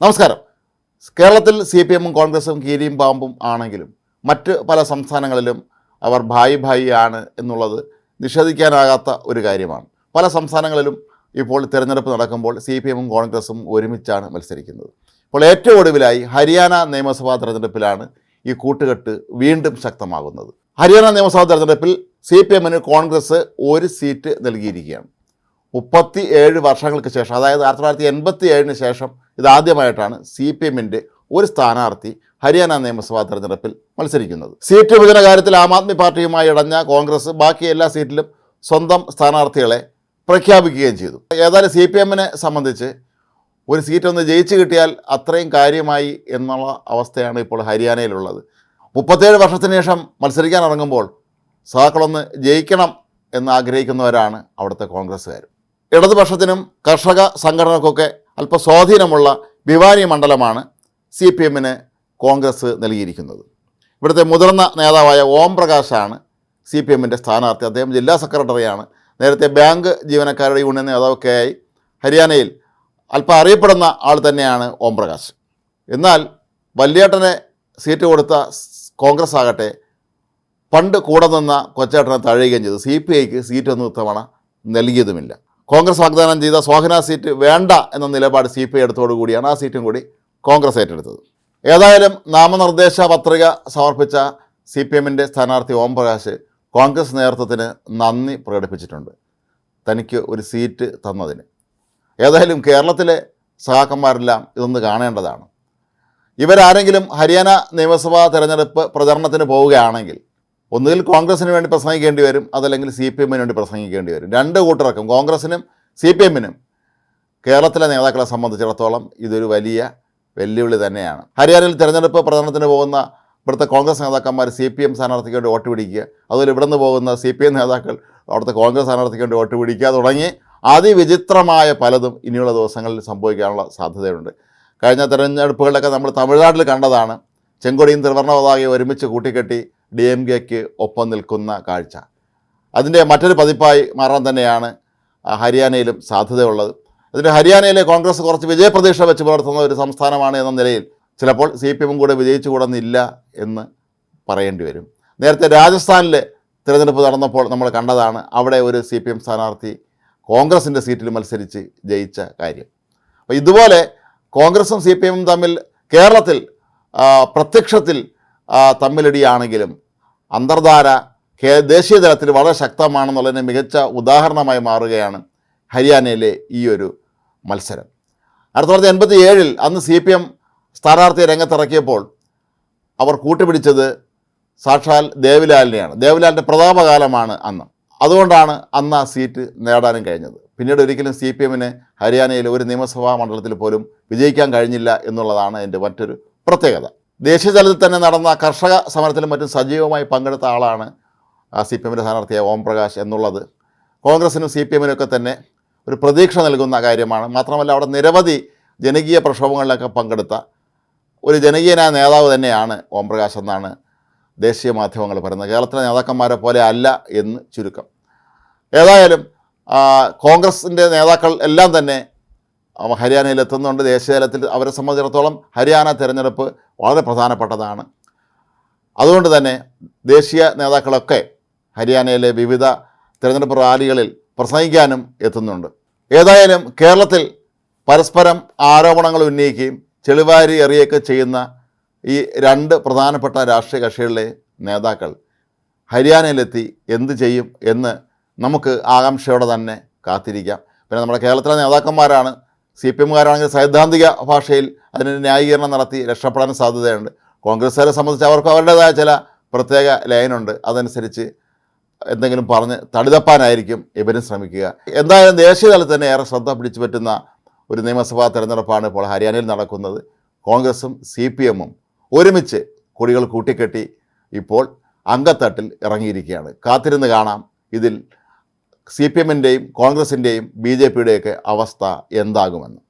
നമസ്കാരം. കേരളത്തിൽ C P എമ്മും കോൺഗ്രസും കീരിയും പാമ്പും ആണെങ്കിലും മറ്റ് പല സംസ്ഥാനങ്ങളിലും അവർ ഭായി ഭായി ആണ് എന്നുള്ളത് നിഷേധിക്കാനാകാത്ത ഒരു കാര്യമാണ്. പല സംസ്ഥാനങ്ങളിലും ഇപ്പോൾ തിരഞ്ഞെടുപ്പ് നടക്കുമ്പോൾ സി പി എമ്മും കോൺഗ്രസും ഒരുമിച്ചാണ് മത്സരിക്കുന്നത്. ഇപ്പോൾ ഏറ്റവും ഒടുവിലായി ഹരിയാന നിയമസഭാ തെരഞ്ഞെടുപ്പിലാണ് ഈ കൂട്ടുകെട്ട് വീണ്ടും ശക്തമാകുന്നത്. ഹരിയാന നിയമസഭാ തെരഞ്ഞെടുപ്പിൽ സി പി എമ്മിന് കോൺഗ്രസ് ഒരു സീറ്റ് നൽകിയിരിക്കുകയാണ്. മുപ്പത്തി ഏഴ് വർഷങ്ങൾക്ക് ശേഷം അതായത് ആയിരത്തി തൊള്ളായിരത്തി എൺപത്തി ഏഴിന് ശേഷം ഇതാദ്യമായിട്ടാണ് സി പി എമ്മിന്റെ ഒരു സ്ഥാനാർത്ഥി ഹരിയാന നിയമസഭാ തെരഞ്ഞെടുപ്പിൽ മത്സരിക്കുന്നത്. സീറ്റ് വിഭജന കാര്യത്തിൽ ആം ആദ്മി പാർട്ടിയുമായി ഇടഞ്ഞ കോൺഗ്രസ് ബാക്കി എല്ലാ സീറ്റിലും സ്വന്തം സ്ഥാനാർത്ഥികളെ പ്രഖ്യാപിക്കുകയും ചെയ്തു. ഏതായാലും സി പി എമ്മിനെ സംബന്ധിച്ച് ഒരു സീറ്റ് ഒന്ന് ജയിച്ചു കിട്ടിയാൽ അത്രയും കാര്യമായി എന്നുള്ള അവസ്ഥയാണ് ഇപ്പോൾ ഹരിയാനയിലുള്ളത്. മുപ്പത്തേഴ് വർഷത്തിന് ശേഷം മത്സരിക്കാൻ ഇറങ്ങുമ്പോൾ സഹാക്കളൊന്ന് ജയിക്കണം എന്ന് ആഗ്രഹിക്കുന്നവരാണ് അവിടുത്തെ കോൺഗ്രസ്സുകാർ ഇടതുപക്ഷത്തിനും കർഷക സംഘടനകൾക്കൊക്കെ അല്പ സ്വാധീനമുള്ള മണ്ഡലമാണ് സി പി എമ്മിന് കോൺഗ്രസ് നൽകിയിരിക്കുന്നത്. ഇവിടുത്തെ മുതിർന്ന നേതാവായ ഓം പ്രകാശാണ് സി പി എമ്മിന്റെ സ്ഥാനാർത്ഥി. അദ്ദേഹം ജില്ലാ സെക്രട്ടറിയാണ്. നേരത്തെ ബാങ്ക് ജീവനക്കാരുടെ യൂണിയൻ നേതാവൊക്കെയായി ഹരിയാനയിൽ അല്പം അറിയപ്പെടുന്ന ആൾ തന്നെയാണ് ഓം പ്രകാശ്. എന്നാൽ വല്യേട്ടനെ സീറ്റ് കൊടുത്ത കോൺഗ്രസ് ആകട്ടെ പണ്ട് കൂടെ നിന്ന കൊച്ചേട്ടനെ തഴയുകയും ചെയ്തു. സി പി ഐക്ക് സീറ്റൊന്നും ഇത്തവണ നൽകിയതുമില്ല. കോൺഗ്രസ് വാഗ്ദാനം ചെയ്ത സ്വാഹന സീറ്റ് വേണ്ട എന്ന നിലപാട് സി പി ഐ എടുത്തോടുകൂടിയാണ് ആ സീറ്റും കൂടി കോൺഗ്രസ് ഏറ്റെടുത്തത്. ഏതായാലും നാമനിർദ്ദേശ പത്രിക സമർപ്പിച്ച സി പി എമ്മിന്റെ സ്ഥാനാർത്ഥി ഓം പ്രകാശ് കോൺഗ്രസ് നേതൃത്വത്തിന് നന്ദി പ്രകടിപ്പിച്ചിട്ടുണ്ട്. തനിക്ക് ഒരു സീറ്റ് തന്നതിന്. ഏതായാലും കേരളത്തിലെ സഹാക്കന്മാരെല്ലാം ഇതൊന്ന് കാണേണ്ടതാണ്. ഇവരാരെങ്കിലും ഹരിയാന നിയമസഭാ തെരഞ്ഞെടുപ്പ് പ്രചരണത്തിന് പോവുകയാണെങ്കിൽ ഒന്നുകിൽ കോൺഗ്രസിന് വേണ്ടി പ്രസംഗിക്കേണ്ടി വരും അതല്ലെങ്കിൽ സി പി എമ്മിന് വേണ്ടി പ്രസംഗിക്കേണ്ടി വരും. രണ്ട് കൂട്ടർക്കും കോൺഗ്രസിനും സി പി എമ്മിനും. കേരളത്തിലെ നേതാക്കളെ സംബന്ധിച്ചിടത്തോളം ഇതൊരു വലിയ വെല്ലുവിളി തന്നെയാണ്. ഹരിയാനയിൽ തെരഞ്ഞെടുപ്പ് പ്രചരണത്തിന് പോകുന്ന ഇവിടുത്തെ കോൺഗ്രസ് നേതാക്കന്മാർ സി പി എം സ്ഥാനാർത്ഥിക്ക് വേണ്ടി വോട്ട് പിടിക്കുക അതുപോലെ ഇവിടെ നിന്ന് പോകുന്ന സി പി എം നേതാക്കൾ അവിടുത്തെ കോൺഗ്രസ് സ്ഥാനാർത്ഥിക്ക് വേണ്ടി വോട്ട് പിടിക്കുക തുടങ്ങി അതിവിചിത്രമായ പലതും ഇനിയുള്ള ദിവസങ്ങളിൽ സംഭവിക്കാനുള്ള സാധ്യതയുണ്ട് കഴിഞ്ഞ തെരഞ്ഞെടുപ്പുകളിലൊക്കെ നമ്മൾ തമിഴ്നാട്ടിൽ കണ്ടതാണ് ചെങ്കൊടിയും ത്രിവർണ പതാകയും ഒരുമിച്ച് കൂട്ടിക്കെട്ടി ഡി എം കെക്ക് ഒപ്പം നിൽക്കുന്ന കാഴ്ച. അതിന്റെ മറ്റൊരു പതിപ്പായി മാറാൻ തന്നെയാണ് ഹരിയാനയിലും സാധ്യതയുള്ളത്. അതിന് ഹരിയാനയിലെ കോൺഗ്രസ് കുറച്ച് വിജയപ്രതീക്ഷ വെച്ച് പുലർത്തുന്ന ഒരു സംസ്ഥാനമാണ് എന്ന നിലയിൽ ചിലപ്പോൾ സി പി എമ്മും കൂടെ വിജയിച്ചു കൂടുന്നില്ല എന്ന് പറയേണ്ടി വരും. നേരത്തെ രാജസ്ഥാനിൽ തിരഞ്ഞെടുപ്പ് നടന്നപ്പോൾ നമ്മൾ കണ്ടതാണ് അവിടെ ഒരു സി പി എം സ്ഥാനാർത്ഥി കോൺഗ്രസിന്റെ സീറ്റിൽ മത്സരിച്ച് ജയിച്ച കാര്യം. അപ്പോൾ ഇതുപോലെ കോൺഗ്രസും സി പി എമ്മും തമ്മിൽ കേരളത്തിൽ പ്രത്യക്ഷത്തിൽ തമ്മിലടിയാണെങ്കിലും അന്തർധാര കേ ദേശീയ തലത്തിൽ വളരെ ശക്തമാണെന്നുള്ളതിന് മികച്ച ഉദാഹരണമായി മാറുകയാണ് ഹരിയാനയിലെ ഈ ഒരു മത്സരം. ആയിരത്തി തൊള്ളായിരത്തി എൺപത്തി ഏഴിൽ അന്ന് സി പി എം സ്ഥാനാർത്ഥിയെ രംഗത്തിറക്കിയപ്പോൾ അവർ കൂട്ടുപിടിച്ചത് സാക്ഷാൽ ദേവിലാലിനെയാണ്. ദേവിലാലിന്റെ പ്രതാപകാലമാണ് അന്ന്. അതുകൊണ്ടാണ് അന്ന് ആ സീറ്റ് നേടാനും കഴിഞ്ഞത്. പിന്നീട് ഒരിക്കലും സി പി എമ്മിന് ഹരിയാനയിൽ ഒരു നിയമസഭാ മണ്ഡലത്തിൽ പോലും വിജയിക്കാൻ കഴിഞ്ഞില്ല എന്നുള്ളതാണ് എന്റെ മറ്റൊരു പ്രത്യേകത. ദേശീയ തലത്തിൽ തന്നെ നടന്ന കർഷക സമരത്തിലും മറ്റും സജീവമായി പങ്കെടുത്ത ആളാണ് സി പി എമ്മിന്റെ സ്ഥാനാർത്ഥിയായ ഓം പ്രകാശ് എന്നുള്ളത്. കോൺഗ്രസിനും സി പി എമ്മിനൊക്കെ തന്നെ ഒരു പ്രതീക്ഷ നൽകുന്ന കാര്യമാണ്. മാത്രമല്ല അവിടെ നിരവധി ജനകീയ പ്രക്ഷോഭങ്ങളിലൊക്കെ പങ്കെടുത്ത ഒരു ജനകീയനായ നേതാവ് തന്നെയാണ് ഓം പ്രകാശ് എന്നാണ് ദേശീയ മാധ്യമങ്ങൾ പറയുന്നത്. കേരളത്തിലെ നേതാക്കന്മാരെ പോലെ അല്ല എന്ന് ചുരുക്കം. ഏതായാലും കോൺഗ്രസിന്റെ നേതാക്കൾ എല്ലാം തന്നെ ഹരിയാനയിൽ എത്തുന്നുണ്ട്. ദേശീയതലത്തിൽ അവരെ സംബന്ധിച്ചിടത്തോളം ഹരിയാന തിരഞ്ഞെടുപ്പ് വളരെ പ്രധാനപ്പെട്ടതാണ്. അതുകൊണ്ട് തന്നെ ദേശീയ നേതാക്കളൊക്കെ ഹരിയാനയിലെ വിവിധ തിരഞ്ഞെടുപ്പ് റാലികളിൽ പ്രസംഗിക്കാനും എത്തുന്നുണ്ട്. ഏതായാലും കേരളത്തിൽ പരസ്പരം ആരോപണങ്ങൾ ഉന്നയിക്കുകയും ചെളിവാരി എറിയൊക്കെ ചെയ്യുന്ന ഈ രണ്ട് പ്രധാനപ്പെട്ട രാഷ്ട്രീയ കക്ഷികളിലെ നേതാക്കൾ ഹരിയാനയിലെത്തി എന്ത് ചെയ്യും എന്ന് നമുക്ക് ആകാംക്ഷയോടെ തന്നെ കാത്തിരിക്കാം. പിന്നെ നമ്മുടെ കേരളത്തിലെ നേതാക്കന്മാരാണ് സി പി എമ്മുകാരാണെങ്കിൽ സൈദ്ധാന്തിക ഭാഷയിൽ അതിന് ന്യായീകരണം നടത്തി രക്ഷപ്പെടാൻ സാധ്യതയുണ്ട്. കോൺഗ്രസ്സുകാരെ സംബന്ധിച്ച് അവർക്ക് അവരുടേതായ ചില പ്രത്യേക ലൈനുണ്ട്. അതനുസരിച്ച് എന്തെങ്കിലും പറഞ്ഞ് തടിതപ്പാനായിരിക്കും ഇവരും ശ്രമിക്കുക. എന്തായാലും ദേശീയ തലത്തിൽ തന്നെ ഏറെ ശ്രദ്ധ പിടിച്ചു പറ്റുന്ന ഒരു നിയമസഭാ തെരഞ്ഞെടുപ്പാണ് ഇപ്പോൾ ഹരിയാനയിൽ നടക്കുന്നത്. കോൺഗ്രസും സി പി എമ്മും ഒരുമിച്ച് കൊടികൾ കൂട്ടിക്കെട്ടി ഇപ്പോൾ അങ്കത്തട്ടിൽ ഇറങ്ങിയിരിക്കുകയാണ്. കാത്തിരുന്ന് കാണാം ഇതിൽ സി പി എമ്മിന്റെയും കോൺഗ്രസിന്റെയും ബി ജെ പിയുടെയൊക്കെ അവസ്ഥ എന്താകുമെന്ന്.